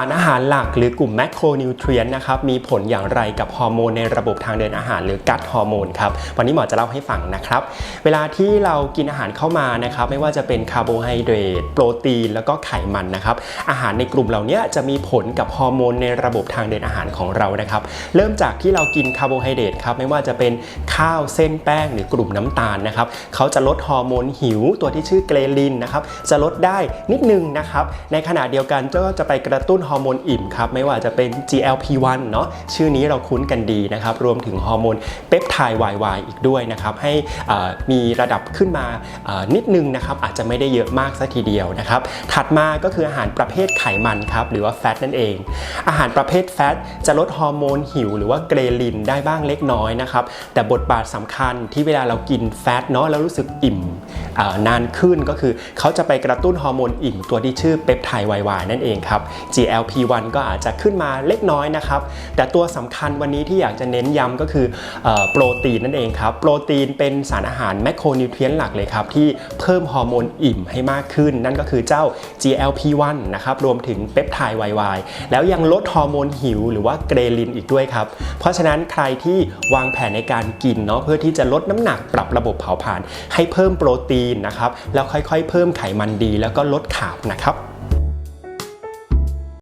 ารอาหารหลักหรือกลุ่มแมคโครนิวเทรียนนะครับมีผลอย่างไรกับฮอร์โมนในระบบทางเดินอาหารหรือกัดฮอร์โมนครับวันนี้หมอจะเล่าให้ฟังนะครับ เวลาที่เรากินอาหารเข้ามานะครับไม่ว่าจะเป็นคาร์โบไฮเดรตโปรตีน แล้วก็ไขมันนะครับอาหารในกลุ่มเหล่านี้จะมีผลกับฮอร์โมนในระบบทางเดินอาหารของเรานะครับเริ่มจากที่เรากินคาร์โบไฮเดรตครับไม่ว่าจะเป็นข้าวเส้นแป้งหรือกลุ่มน้ำตาลนะครับเขาจะลดฮอร์โมนหิวตัวที่ชื่อเกรลินนะครับจะลดได้นิดนึงนะครับในขณะเดียวกันก็จะไปกระตุ้นฮอร์โมนอิ่มครับไม่ว่าจะเป็น GLP-1 เนาะชื่อนี้เราคุ้นกันดีนะครับรวมถึงฮอร์โมนเปปไทด์ YY อีกด้วยนะครับให้มีระดับขึ้นมานิดนึงนะครับอาจจะไม่ได้เยอะมากสัทีเดียวนะครับถัดมาก็คืออาหารประเภทไขมันครับหรือว่าแฟตนั่นเอง อาหารประเภทแฟตจะลดฮอร์โมนหิว หรือว่าเกรลินได้บ้างเล็กน้อยนะครับแต่บทบาทสำคัญที่เวลาเรากินแฟตเนาะแล้วรู้สึกอิ่มนานขึ้นก็คือเขาจะไปกระตุ้นฮอร์โมนอิ่มตัวที่ชื่อเปปไทด์ YY นั่นเองครับ GLP-1 ก็อาจจะขึ้นมาเล็กน้อยนะครับ แต่ตัวสำคัญวันนี้ที่อยากจะเน้นย้ำก็คืออโปรตีนนั่นเองครับ โปรตีนเป็นสารอาหารแมคโครนิวเทรียนหลักเลยครับ ที่เพิ่มฮอร์โมนอิ่มให้มากขึ้น นั่นก็คือเจ้า GLP-1 นะครับรวมถึงเปปไทด์ YY แล้วยังลดฮอร์โมนหิวหรือว่าเกรลินอีกด้วยครับ เพราะฉะนั้นใครที่วางแผนในการกินเนาะเพื่อที่จะลดน้ำหนักปรับระบบเผาผลาญให้เพิ่มโปรตีนนะครับแล้วค่อยๆ เพิ่มไขมันดีแล้วก็ลดขาบนะครับ